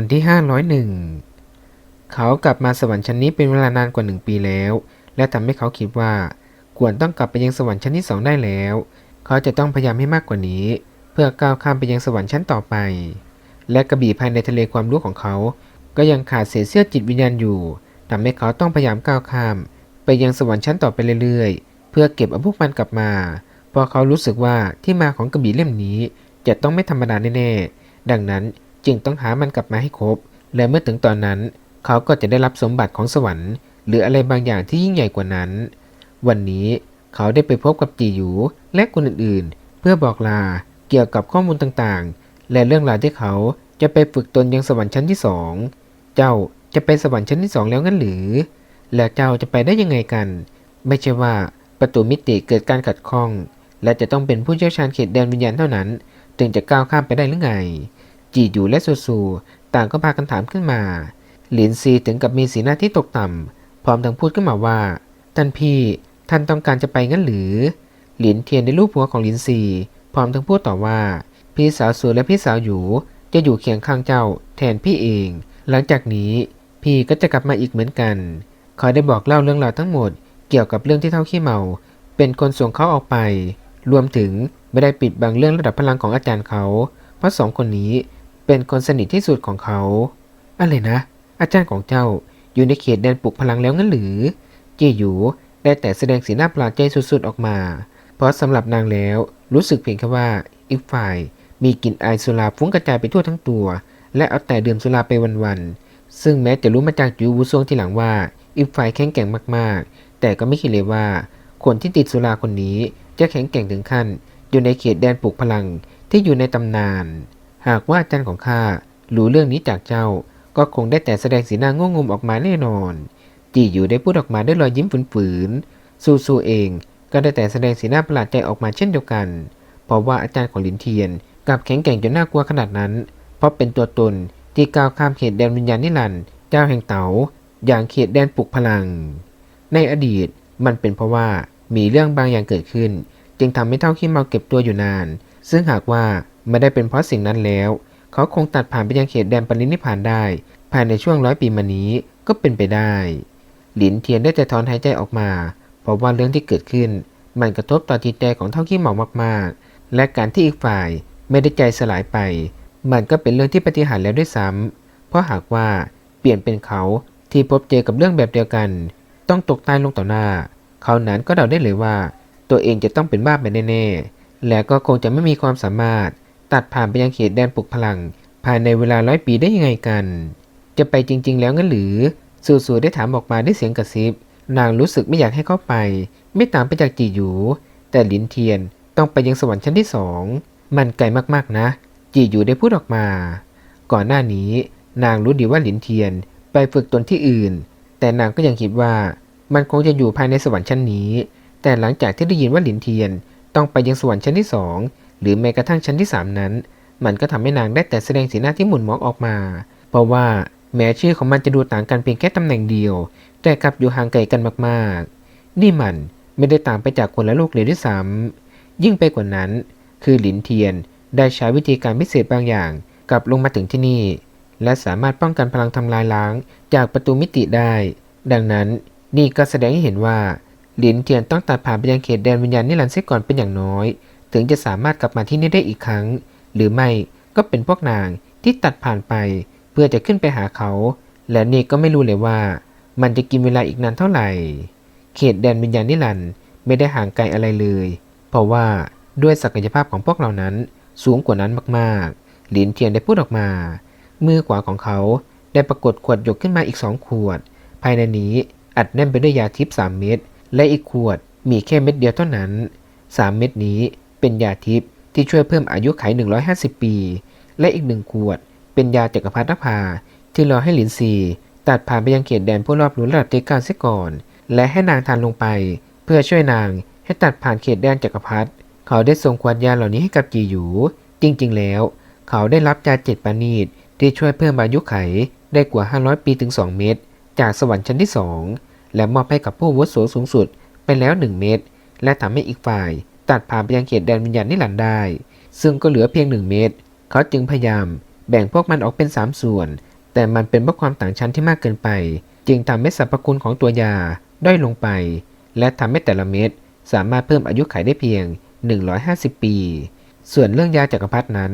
อนที่ 501 เขากลับมาสวรรค์ชั้นนี้เป็นเวลานานกว่าหนึ่งปีแล้ว และทำให้เขาคิดว่า ควรต้องกลับไปยังสวรรค์ชั้นที่สองได้แล้ว เขาจะต้องพยายามให้มากกว่านี้ เพื่อก้าวข้ามไปยังสวรรค์ชั้นต่อไป และกระบี่ภายในทะเลความรู้ของเขา ก็ยังขาดเศษเสี้ยวจิตวิญญาณอยู่ทำให้เขาต้องพยายามก้าวข้าม ไปยังสวรรค์ชั้นต่อไปเรื่อยๆ เพื่อเก็บเอาพวกมันกลับมาเพราะเขารู้สึกว่าที่มาของกระบี่เล่มนี้จะต้องไม่ธรรมดาแน่ๆดังนั้น จึงต้องหามันกลับมาให้ครบ และเมื่อถึงตอนนั้น เขาก็จะได้รับสมบัติของสวรรค์ หรืออะไรบางอย่างที่ยิ่งใหญ่กว่านั้น วันนี้เขาได้ไปพบกับจีหยูและคนอื่นๆ เพื่อบอกลาเกี่ยวกับข้อมูลต่างๆ และเรื่องราวที่เขาจะไปฝึกตนยังสวรรค์ชั้นที่สองเจ้าจะไปสวรรค์ชั้นที่สองแล้วงั้นหรือ แล้วเจ้าจะไปได้ยังไงกัน ไม่ใช่ว่าประตูมิติเกิดการขัดข้อง และจะต้องเป็นผู้เชี่ยวชาญเขตแดนวิญญาณเท่านั้นถึงจะก้าวข้ามไปได้หรือไง จีอยู่และซูซูต่างก็พากันถามขึ้นมา หลินซีถึงกับมีสีหน้าที่ตกต่ำ พร้อมทั้งพูดขึ้นมาว่า ท่านพี่ ท่านต้องการจะไปงั้นหรือ หลินเทียนในรูปหัวของหลินซี พร้อมทั้งพูดต่อว่า พี่สาวสูและพี่สาวหยูจะอยู่เคียงข้างเจ้า แทนพี่เอง หลังจากนี้ พี่ก็จะกลับมาอีกเหมือนกันขาได้บอกเล่าเรื่องราวทั้งหมด เกี่ยวกับเรื่องที่เท่าขี้เมา เป็นคนส่งเขาออกไป รวมถึงไม่ได้ปิดบังเรื่องระดับพลังของอาจารย์เขา เพราะสองคนนี้ เป็นคนสนิทที่สุดของเขา อะไรนะ อาจารย์ของเจ้าอยู่ในเขตแดนปลุกพลังแล้วงั้นหรือจีหยูได้แต่แสดงสีหน้าปลาดใจสุดๆออกมา เพราะสำหรับนางแล้วรู้สึกเพียงแค่ว่าอีกฝ่ายมีกลิ่นอายสุราฟุ้งกระจายไปทั่วทั้งตัว และเอาแต่ดื่มสุราไปวันๆ ซึ่งแม้จะรู้มาจากจูวูซวงที่หลังว่าอีกฝ่ายแข็งแกร่งมากๆ แต่ก็ไม่คิดเลยว่า คนที่ติดสุราคนนี้จะแข็งแกร่งถึงขั้น อยู่ในเขตแดนปลุกพลังที่อยู่ในตำนาน หากว่าอาจารย์ของข้ารู้เรื่องนี้จากเจ้า ก็คงได้แต่แสดงสีหน้างงงมออกมาแน่นอนจีอยู่ได้พูดออกมาด้วยรอยยิ้มฝืนๆซูซูเองก็ได้แต่แสดงสีหน้าประหลาดใจออกมาเช่นเดียวกัน เพราะว่าอาจารย์ของลินเทียนกลับแข็งแกร่งจนน่ากลัวขนาดนั้น เพราะเป็นตัวตนที่ก้าวข้ามเขตแดนวิญญาณนิรันดร์เจ้าแห่งเต๋าอย่างเขตแดนปลุกพลัง ในอดีตมันเป็นเพราะว่ามีเรื่องบางอย่างเกิดขึ้น จึงทำให้เท่าขี้เมาเก็บตัวอยู่นาน ซึ่งหากว่า ไม่ได้เป็นเพราะสิ่งนั้นแล้ว เขาคงตัดผ่านไปยังเขตแดนปรินิพานได้ ภายในช่วงร้อยปีมานี้ก็เป็นไปได้ หลินเทียนได้แต่ถอนหายใจออกมา เพราะว่าเรื่องที่เกิดขึ้น มันกระทบต่อจิตใจของเท่าขี้เหมามากๆ และการที่อีกฝ่ายไม่ได้ใจสลายไป มันก็เป็นเรื่องที่ปฏิหารแล้วด้วยซ้ำเพราะหากว่าเปลี่ยนเป็นเขาที่พบเจอกับเรื่องแบบเดียวกัน ต้องตกตายลงต่อหน้า เขานั้นก็เดาได้เลยว่า ตัวเองจะต้องเป็นบ้าไปแน่ๆ และก็คงจะไม่มีความสามารถ ตัดผ่านไปยังเขตแดนปลุกพลัง ภายในเวลาร้อยปีได้ยังไงกัน จะไปจริง ๆ แล้วงั้นหรือ สูสูได้ถามออกมาด้วยเสียงกระซิบ นางรู้สึกไม่อยากให้เขาไป ไม่ตามไปจากจีหยู แต่ลินเทียนต้องไปยังสวรรค์ชั้นที่สอง มันไกลมากๆนะ จีหยูได้พูดออกมา ก่อนหน้านี้ นางรู้ดีว่าหลินเทียนไปฝึกตนที่อื่น แต่นางก็ยังคิดว่า มันคงจะอยู่ภายในสวรรค์ชั้นนี้ แต่หลังจากที่ได้ยินว่าหลินเทียนต้องไปยังสวรรค์ชั้นที่สอง หรือแม้กระทั่งชั้นที่สามนั้น มันก็ทำให้นางได้แต่แสดงสีหน้าที่หมุนมองออกมา เพราะว่าแม้ชื่อของมันจะดูต่างกันเพียงแค่ตำแหน่งเดียว แต่กลับอยู่ห่างไกลกันมากๆ นี่มันไม่ได้ต่างไปจากคนละโลกเลยด้วยซ้ำยิ่งไปกว่านั้น คือหลินเทียนได้ใช้วิธีการพิเศษบางอย่างกลับลงมาถึงที่นี่ และสามารถป้องกันพลังทำลายล้างจากประตูมิติได้ ดังนั้นนี่ก็แสดงให้เห็นว่าหลินเทียนต้องตัดผ่านไปยังเขตแดนวิญญาณนิรันดร์เสียก่อนเป็นอย่างน้อย ถึงจะสามารถกลับมาที่นี่ได้อีกครั้ง หรือไม่ก็เป็นพวกนางที่ตัดผ่านไป เพื่อจะขึ้นไปหาเขา และนี่ก็ไม่รู้เลยว่า มันจะกินเวลาอีกนานเท่าไหร่ เขตแดนวิญญาณนิรันด์ไม่ได้ห่างไกลอะไรเลย เพราะว่าด้วยศักยภาพของพวกเรานั้น สูงกว่านั้นมากๆ หลินเทียนได้พูดออกมา มือขวาของเขาได้ปรากฏขวดหยกขึ้นมาอีกสองขวด ภายในนี้อัดแน่นไปด้วยยาทิพย์สามเม็ดและอีกขวดมีแค่เม็ดเดียวเท่านั้น3เม็ดนี้ เป็นยาทิพย์ที่ช่วยเพิ่มอายุขัย150 ปี และอีกหนึ่งขวด เป็นยาจักรพรรดินภา ที่รอให้หลินซีตัดผ่านไปยังเขตแดนผู้รอบรู้ระดับเทกาเสียก่อน และให้นางทานลงไป เพื่อช่วยนางให้ตัดผ่านเขตแดนจักรพรรดิเขาได้ส่งขวดยาเหล่านี้ให้กับจีหยูจริง ๆ แล้ว เขาได้รับยาเจ็ดปานีตที่ช่วยเพิ่มอายุไขได้กว่า 500 ปีถึง 2 เม็ดจากสวรรค์ชั้นที่ 2 และมอบให้กับผู้วุโสสูงสุดไปแล้ว 1 เม็ดและทำให้อีกฝ่าย ตัดผ่านไปยังเขตแดนวิญญาณนิรันดร์ได้ ซึ่งก็เหลือเพียง 1 เม็ดเขาจึงพยายามแบ่งพวกมันออกเป็น 3 ส่วน แต่มันเป็นเพราะความต่างชั้นที่มากเกินไป จึงทำให้สรรพคุณของตัวยาด้อยลงไป และทำให้แต่ละเม็ดสามารถเพิ่มอายุขัยได้เพียง 150 ปี ส่วนเรื่องยาจักรพรรดินั้น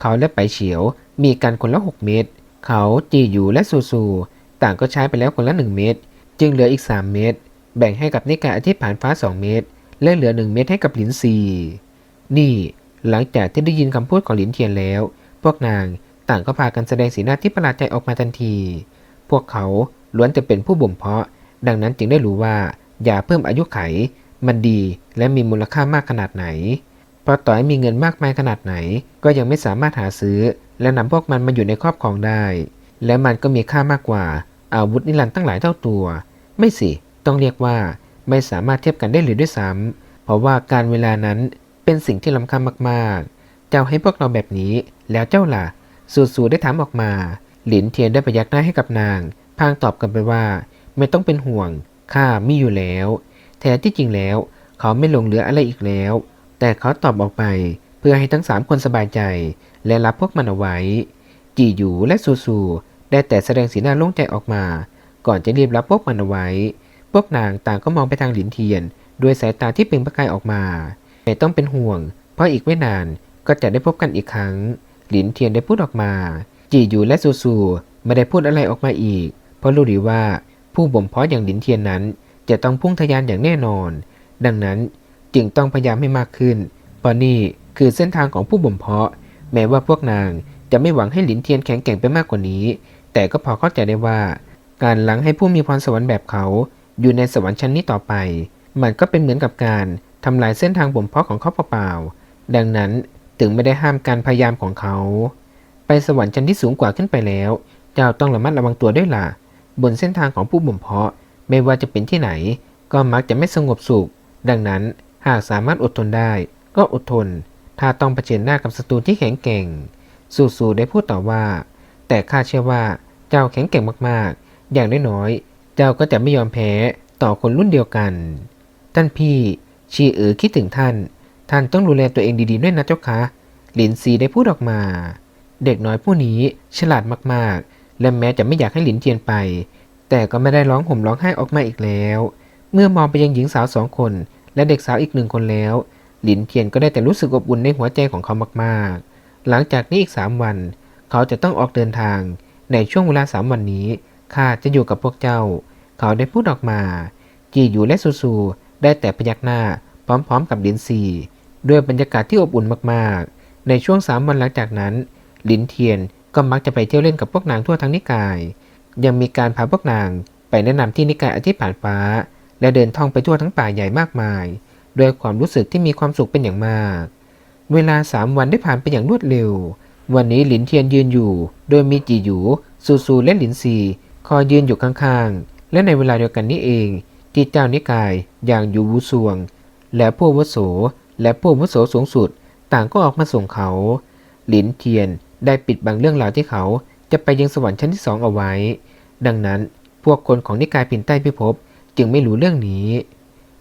เขาและไปเฉียวมีกันคนละ 6 เม็ดเขาจีอยู่และซูซูต่างก็ใช้ไปแล้วคนละ 1 เม็ดจึงเหลืออีก 3 เม็ดแบ่งให้กับนิกายอธิษฐานฟ้า 2 เม็ด และเหลือ1เม็ดให้กับหลินซี นี่หลังจากที่ได้ยินคำพูดของหลินเทียนแล้ว พวกนางต่างก็พากันแสดงสีหน้าที่ประหลาดใจออกมาทันที พวกเขาล้วนจะเป็นผู้บ่มเพาะ ดังนั้นจึงได้รู้ว่ายาเพิ่มอายุไข มันดีและมีมูลค่ามากขนาดไหน เพราะต่อให้มีเงินมากมายขนาดไหน ก็ยังไม่สามารถหาซื้อ และนำพวกมันมาอยู่ในครอบครองได้ และมันก็มีค่ามากกว่าอาวุธนิรันดร์ตั้งหลายเท่าตัว ไม่สิ ต้องเรียกว่า ไม่สามารถเทียบกันได้เลยด้วยซ้ำเพราะว่าการเวลานั้นเป็นสิ่งที่ล้ำค่ามากๆ เจ้าให้พวกเราแบบนี้แล้วเจ้าล่ะ สูๆได้ถามออกมา หลินเทียนได้พยักหน้าให้กับนาง พางตอบกลันไปว่า ไม่ต้องเป็นห่วง ข้ามีอยู่แล้ว แท้ที่จริงแล้ว เขาไม่หลงเหลืออะไรอีกแล้ว แต่เขาตอบออกไปเพื่อให้ทั้งสามคนสบายใจ และรับพวกมันเอาไว้ จีหยูและซูซูได้แต่แสดงสีหน้าโล่งใจออกมา ก่อนจะรีบรับพวกมันเอาไว้ พวกนางต่างก็มองไปทางหลินเทียน ด้วยสายตาที่เปล่งประกายออกมาไม่ต้องเป็นห่วง เพราะอีกไม่นานก็จะได้พบกันอีกครั้ง หลินเทียนได้พูดออกมา จีหยูและซูซูไม่ได้พูดอะไรออกมาอีก เพราะรู้ดีว่าผู้บ่มเพาะอย่างหลินเทียนนั้น จะต้องพุ่งทะยานอย่างแน่นอน ดังนั้นจึงต้องพยายามให้มากขึ้น เพราะนี่คือเส้นทางของผู้บ่มเพาะ แม้ว่าพวกนางจะไม่หวังให้หลินเทียนแข็งแกร่งไปมากกว่านี้ แต่ก็พอเข้าใจได้ว่า การหลังให้ผู้มีพรสวรรค์แบบเขา อยู่ในสวรรค์ชั้นนี้ต่อไป มันก็เป็นเหมือนกับการทำลายเส้นทางบ่มเพาะของเขาเปล่าๆ ดังนั้นถึงไม่ได้ห้ามการพยายามของเขา ไปสวรรค์ชั้นที่สูงกว่าขึ้นไปแล้ว เจ้าต้องระมัดระวังตัวด้วยล่ะ บนเส้นทางของผู้บ่มเพาะ ไม่ว่าจะเป็นที่ไหน ก็มักจะไม่สงบสุข ดังนั้นหากสามารถอดทนได้ ก็อดทน ถ้าต้องเผชิญหน้ากับศัตรูที่แข็งแกร่ง สู่ๆได้พูดต่อว่า แต่ข้าเชื่อว่าเจ้าแข็งแกร่งมากๆ อย่างน้อยๆ เจ้าก็จะไม่ยอมแพ้ต่อคนรุ่นเดียวกัน ท่านพี่ชีเอ๋อคิดถึงท่าน ท่านต้องดูแลตัวเองดีๆด้วยนะเจ้าคะ หลินซีได้พูดออกมา เด็กน้อยผู้นี้ฉลาดมากๆ และแม้จะไม่อยากให้หลินเทียนไป แต่ก็ไม่ได้ร้องห่มร้องไห้ออกมาอีกแล้ว เมื่อมองไปยังหญิงสาวสองคน และเด็กสาวอีกหนึ่งคนแล้ว หลินเทียนก็ได้แต่รู้สึกอบอุ่นในหัวใจของเขามากๆ หลังจากนี้อีกสามวัน เขาจะต้องออกเดินทางในช่วงเวลาสามวันนี้ ข้าจะอยู่กับพวกเจ้า เขาได้พูดออกมา จีอยู่และซูซูได้แต่พยักหน้าพร้อมๆกับลินซีด้วยบรรยากาศที่อบอุ่นมากๆ ในช่วงสามวันหลังจากนั้นลินเทียนก็มักจะไปเที่ยวเล่นกับพวกนางทั่วทั้งนิกาย ยังมีการพาพวกนางไปแนะนำที่นิกายอธิผ่านฟ้า และเดินท่องไปทั่วทั้งป่าใหญ่มากมาย ด้วยความรู้สึกที่มีความสุขเป็นอย่างมาก เวลาสามวันได้ผ่านไปอย่างรวดเร็ว วันนี้หลินเทียนยืนอยู่ โดยมีจีหยูซูซูและหลินซี คอยยืนอยู่ข้างๆ และในเวลาเดียวกันนี้เองที่เจ้านิกายอย่างยูวูซวง และผู้อาวุโสและผู้อาวุโสสูงสุด ต่างก็ออกมาส่งเขา หลินเทียนได้ปิดบังเรื่องราวที่เขาจะไปยังสวรรค์ชั้นที่สองเอาไว้ ดังนั้นพวกคนของนิกายปินใต้พิภพจึงไม่รู้เรื่องนี้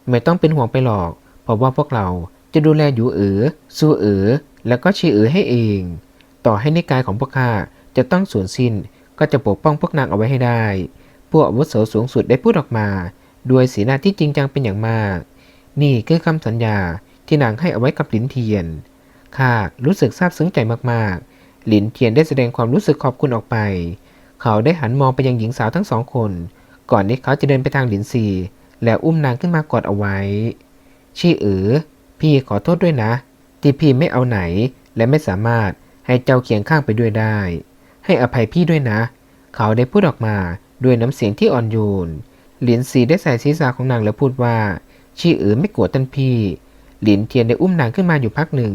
ไม่ต้องเป็นห่วงไปหรอก เพราะว่าพวกเราจะดูแลอยู่เอ๋อซูเอ๋อแล้วก็ชีเอ๋อให้เอง ต่อให้นิกายของพวกข้าจะต้องสูญสิ้น ก็จะปกป้องพวกนางเอาไว้ให้ได้ พวกอาวุโสสูงสุดได้พูดออกมา ด้วยสีหน้าที่จริงจังเป็นอย่างมาก นี่คือคำสัญญาที่นางให้เอาไว้กับหลินเทียนข้ารู้สึกซาบซึ้งใจมากๆ หลินเทียนได้แสดงความรู้สึกขอบคุณออกไป เขาได้หันมองไปยังหญิงสาวทั้งสองคน ก่อนที่เขาจะเดินไปทางหลินซี แล้วอุ้มนางขึ้นมากอดเอาไว้ ชี่เอ๋อพี่ขอโทษด้วยนะ ที่พี่ไม่เอาไหน และไม่สามารถให้เจ้าเคียงข้างไปด้วยได้ ให้อภัยพี่ด้วยนะ เขาได้พูดออกมาด้วยน้ำเสียงที่อ่อนโยน หลินซีได้ใส่ศีรษะของนางแล้วพูดว่าชี่เอ๋อไม่โกรธท่านพี่ หลินเทียนได้อุ้มนางขึ้นมาอยู่พักหนึ่ง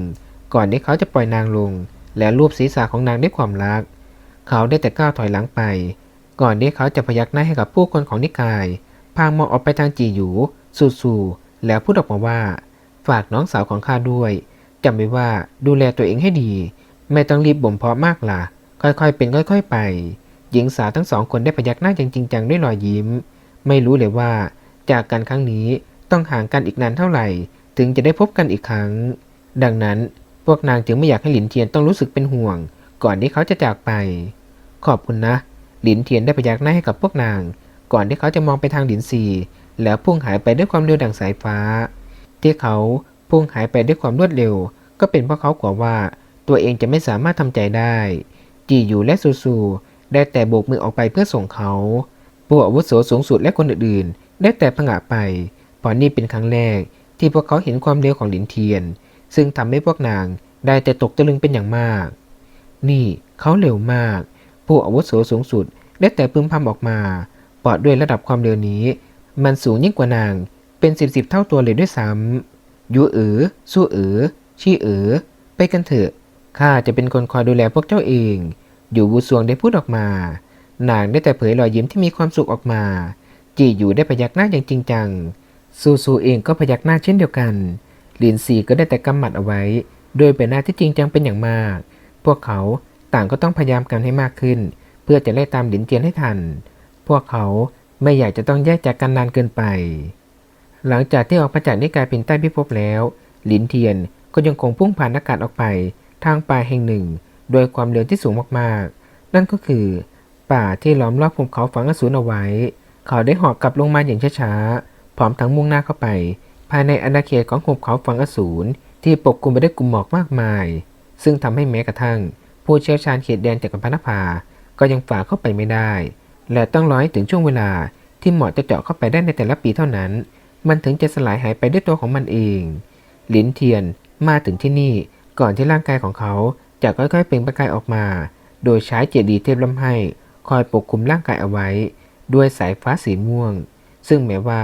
ก่อนที่เขาจะปล่อยนางลง และลูบศีรษะของนางด้วยความรัก เขาได้แต่ก้าวถอยหลังไป ก่อนที่เขาจะพยักหน้าให้กับผู้คนของนิกาย พางมองออกไปทางจีหยูสูสูแล้วพูดออกมาว่า ฝากน้องสาวของข้าด้วยจำไว้ว่าดูแลตัวเองให้ดี ไม่ต้องรีบบ่มเพาะมากล่ะ ค่อยๆเป็นค่อยๆไป หญิงสาวทั้งสองคนได้พยักหน้าอย่างจริงจังด้วยรอยยิ้ม ไม่รู้เลยว่า จากการครั้งนี้ต้องห่างกันอีกนานเท่าไหร่ ถึงจะได้พบกันอีกครั้ง ดังนั้นพวกนางจึงไม่อยากให้หลินเทียนต้องรู้สึกเป็นห่วง ก่อนที่เขาจะจากไป ขอบคุณนะ หลินเทียนได้พยักหน้าให้กับพวกนาง ก่อนที่เขาจะมองไปทางหลินซีแล้วพุ่งหายไปด้วยความเร็วดังสายฟ้า ที่เขาพุ่งหายไปด้วยความรวดเร็ว ก็เป็นเพราะเขากลัวว่าตัวเองจะไม่สามารถทำใจได้ จีอยู่และซูซูได้แต่โบกมือออกไปเพื่อส่งเขาผู้อาวุโสสูงสุดและคนอื่นๆ ได้แต่ผงะไปเพราะนี่เป็นครั้งแรกที่พวกเขาเห็นความเร็วของหลินเทียน ซึ่งทำให้พวกนางได้แต่ตกตะลึงเป็นอย่างมาก นี่เขาเร็วมาก ผู้อาวุโสสูงสุดได้แต่พึมพำออกมาปอดด้วยระดับความเร็วนี้ มันสูงยิ่งกว่านางเป็นสิบสิบเท่าตัวเลยด้วยซ้ำยูเอ๋อสู้เอ๋อชี่เอ๋อไปกันเถอะ ข้าจะเป็นคนคอยดูแลพวกเจ้าเอง อยู่วูซวงได้พูดออกมา นางได้แต่เผยรอยยิ้มที่มีความสุขออกมา จีอยู่ได้พยักหน้าอย่างจริงจัง ซูซูเองก็พยักหน้าเช่นเดียวกัน ลินซีก็ได้แต่กำหมัดเอาไว้โดยเป็นหน้าที่จริงจังเป็นอย่างมาก พวกเขาต่างก็ต้องพยายามกันให้มากขึ้น เพื่อจะไล่ตามหลินเจียนให้ทัน พวกเขาไม่อยากจะต้องแยกจากกันนานเกินไป หลังจากที่ออกมาจากนิกายเปินใต้พิภพแล้ว หลินเทียนก็ยังคงพุ่งผ่านอากาศออกไป ทางป่าแห่งหนึ่ง โดยความเร็วที่สูงมากๆ นั่นก็คือ ป่าที่ล้อมรอบภูเขาฝังอสูรเอาไว้ เขาได้หอกกลับลงมาอย่างช้าๆ พร้อมทั้งมุ่งหน้าเข้าไป ภายในอาณาเขตของหุบเขาฝังอสูรที่ปกคลุมไปด้วยกลุ่มหมอกมากมาย ซึ่งทำให้แม้กระทั่ง ผู้เชี่ยวชาญเขตแดนจากกัมพนภาก็ยังฝ่าเข้าไปไม่ได้ และต้องรอให้ถึงช่วงเวลาที่เหมาะจะเจาะเข้าไปได้ในแต่ละปีเท่านั้น มันถึงจะสลายหายไปด้วยตัวของมันเอง หลินเทียนมาถึงที่นี่ ก่อนที่ร่างกายของเขาจะค่อยๆเปล่งประกายออกมา โดยใช้เจดีย์เทพล้ำให้ คอยปกคลุมร่างกายเอาไว้ ด้วยสายฟ้าสีม่วง ซึ่งแม้ว่า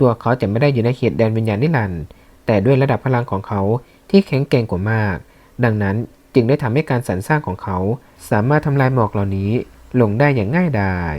ตัวเขาจะไม่ได้อยู่ในเขตแดนวิญญาณนิรันดร์แต่ด้วยระดับพลังของเขาที่แข็งแกร่งกว่ามาก ดังนั้นจึงได้ทำให้การสรรสร้างของเขา สามารถทำลายหมอกเหล่านี้ลงได้อย่างง่ายดาย